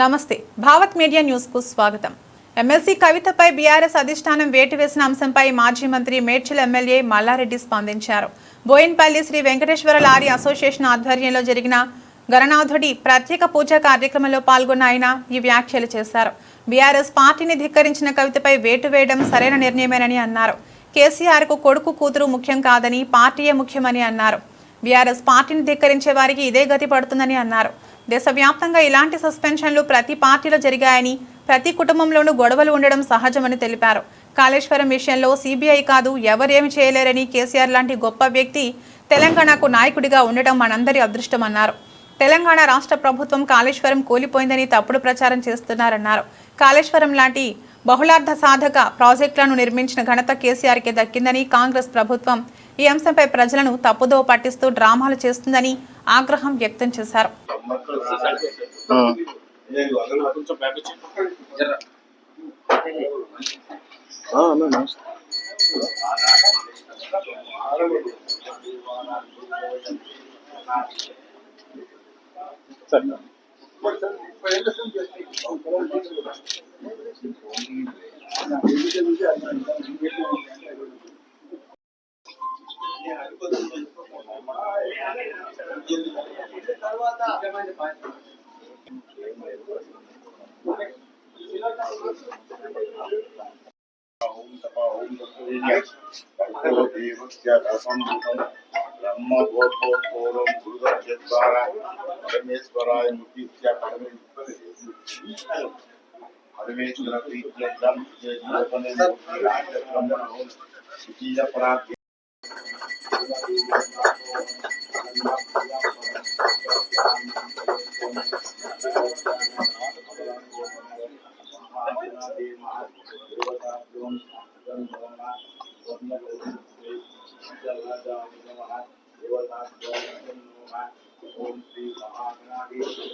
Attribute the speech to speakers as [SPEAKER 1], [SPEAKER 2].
[SPEAKER 1] నమస్తే. భావత్ మీడియా న్యూస్కు స్వాగతం. ఎమ్మెల్సీ కవితపై బీఆర్ఎస్ అధిష్టానం వేటు వేసిన అంశంపై మాజీ మంత్రి మేడ్చల్ ఎమ్మెల్యే మల్లారెడ్డి స్పందించారు. బోయిన్పల్లి శ్రీ వెంకటేశ్వర లారీ అసోసియేషన్ ఆధ్వర్యంలో జరిగిన గణనాథుడి ప్రత్యేక పూజా కార్యక్రమంలో పాల్గొన్న ఆయన ఈ వ్యాఖ్యలు చేశారు. బీఆర్ఎస్ పార్టీని ధిక్కరించిన కవితపై వేటు వేయడం సరైన నిర్ణయమేనని అన్నారు. కేసీఆర్కు కొడుకు కూతురు ముఖ్యం కాదని పార్టీయే ముఖ్యమని అన్నారు. బీఆర్ఎస్ పార్టీని ధిక్కరించే వారికి ఇదే గతి పడుతుందని అన్నారు. దేశవ్యాప్తంగా ఇలాంటి సస్పెన్షన్లు ప్రతి పార్టీలో జరిగాయని ప్రతి కుటుంబంలోనూ గొడవలు ఉండడం సహజమని తెలిపారు. కాళేశ్వరం విషయంలో సీబీఐ కాదు ఎవరేమి చేయలేరని కేసీఆర్ లాంటి గొప్ప వ్యక్తి తెలంగాణకు నాయకుడిగా ఉండడం మనందరి అదృష్టమన్నారు. తెలంగాణ రాష్ట్ర ప్రభుత్వం కాళేశ్వరం కూలిపోయిందని తప్పుడు ప్రచారం చేస్తున్నారన్నారు. కాళేశ్వరం లాంటి బహుళార్థ సాధక ప్రాజెక్టులను నిర్మించిన ఘనత కేసీఆర్కే దక్కిందని కాంగ్రెస్ ప్రభుత్వం ఈ అంశంపై ప్రజలను తప్పుదోవ పట్టిస్తూ డ్రామాలు చేస్తుందని ఆగ్రహం వ్యక్తం చేశారు.
[SPEAKER 2] परमेश्वराय मुखीच्या परमेश्वर परमेश्वर
[SPEAKER 3] प्रीत्यर्थम जे जीवने मुक्ति राज्य ब्रह्मण ओम इति अपराध పరమేశ్వరాయ ముఖ్య